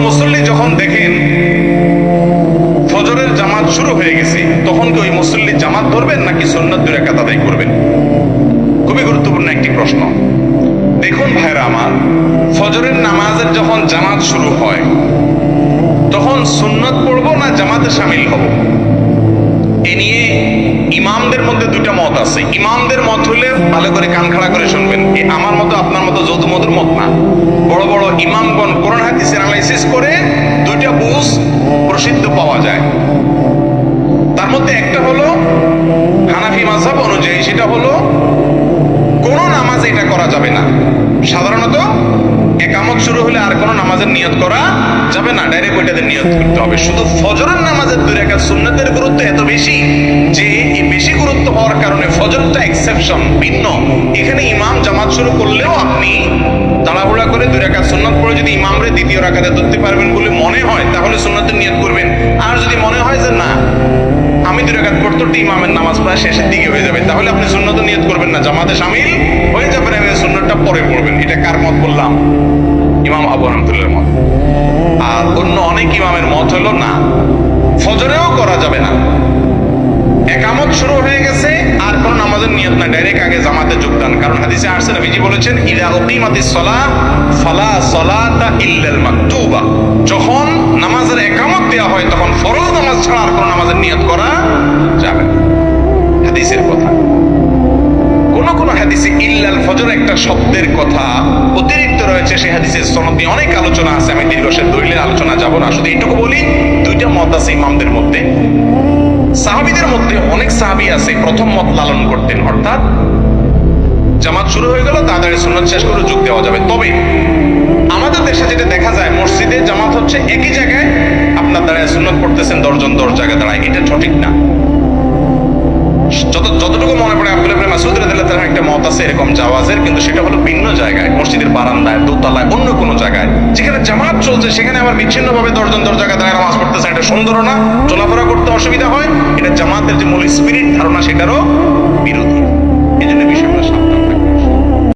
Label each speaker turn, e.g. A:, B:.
A: মুসল্লি যখন দেখেন ফজরের জামাত শুরু হয়ে গেছে, তখন কি ওই মুসল্লি জামাত ধরবেন নাকি সুন্নত দুই রাকাত আদায় করবেন? খুবই গুরুত্বপূর্ণ একটি প্রশ্ন। দেখুন ভাইরা আমার, ফজরের নামাজের যখন জামাত শুরু হয়, তখন সুন্নত পড়ব না জামাতে সামিল হব? এ নিয়ে ইমামদের মধ্যে দুইটা মত আছে। ইমামদের মত হলে ভালো করে কান খাড়া করে শুনবেন। আমার মতো, আপনার মতো যৌথ মধুর মত না। বড় বড় ইমামগণ কোরআন হাদিস অ্যানালাইসিস করে দুইটা বুঝ প্রসিদ্ধ পাওয়া যায়। তার মধ্যে একটা হলো হানাফি মাযহাব অনুযায়ী, সেটা হলো কোন নামাজে এটা করা যাবে না। সাধারণত একামত শুরু হলে আর কোনো নামাজের নিয়ত করা যাবে না, ডাইরেক্ট ওইটাতে নিয়ত করতে হবে। শুধু ফজরের নামাজের দুই রাকাত সুন্নতের গুরুত্ব এত বেশি যে এই বেশি গুরুত্ব হওয়ার কারণে ফজরটা এক্সেপশন ভিন্ন। এখানে ইমাম জামাত শুরু করলেও যদি ইমামরে দ্বিতীয় রাকাতে ধরতে পারবেন বলে মনে হয়, তাহলে সুন্নতের নিয়ত করবেন। আর যদি মনে হয় যে না, আমি দুই রাকাত পড়তে ইমামের নামাজ প্রায় শেষের দিকে হয়ে যাবে, তাহলে আপনি সুন্নত নিয়ত করবেন না। জামাতে শামিল হয়ে যাবেন এবং সুন্নতটা পরে পড়বেন। এটা কার মত বললাম? ইমাম আবু রহমতুল্লাহর মত। আর অন্য অনেক ইমামের মত হলো না, ফজরেও করা যাবে না। একামত শুরু হয়ে গেছে, আর কোন নামাজের নিয়ত না, ডাইরেক্ট আগে জামাতে যোগদান। কারণ হাদিসে আরসে নবীজি বলেছেন, ইদা উকিমাতিস সালাহ যখন নামাজের একামত দেওয়া হয়, তখন ফরজ নামাজ ছাড়া আর কোন নামাজের নিয়ত করা যাবে হাদিসের কথা। কোন কোন হাদিসে ইল্লাল ফজর একটা শব্দের কথা অতিরিক্ত রয়েছে সেই হাদিসের সনদ নিয়ে অনেক আলোচনা আছে। আমি দীর্ঘশের দলিলের আলোচনা যাব না। শুধু এইটুকু বলি, দুইটা মত আছে ইমামদের মধ্যে। সাহাবিদের মধ্যে অনেক সাহাবি আছে, প্রথম মত লালন করতেন, অর্থাৎ জামাত শুরু হয়ে গেল, তাড়াতাড়ি সুন্নত শেষ করে যোগ দেওয়া যাবে। তবে আমাদের দেশে যেটা দেখা যায়, মসজিদে জামাত হচ্ছে একই জায়গায় আপনার দাঁড়ায় সুন্নত পড়তেছেন দশজন দশ জায়গায় দাঁড়ায়। এটা সঠিক না। যত যতটুকু মনে পড়ে আব্দুল ইবনে মাসউদ রাদিয়াল্লাহু একটা মত আছে এরকম জাওয়াজের কিন্তু সেটা হলো ভিন্ন জায়গায়, মসজিদের বারান্দায়, দোতলায়, অন্য কোনো জায়গায়। যেখানে জামাত চলছে, সেখানে আবার বিচ্ছিন্নভাবে দশজন দশ জায়গায় দাঁড়ায় নামাজ পড়তেছে। এটা সুন্দরও না চলাফেরা করতে অসুবিধা হয়। এটা জামাতের যে মূল স্পিরিট ধারণা, সেটারও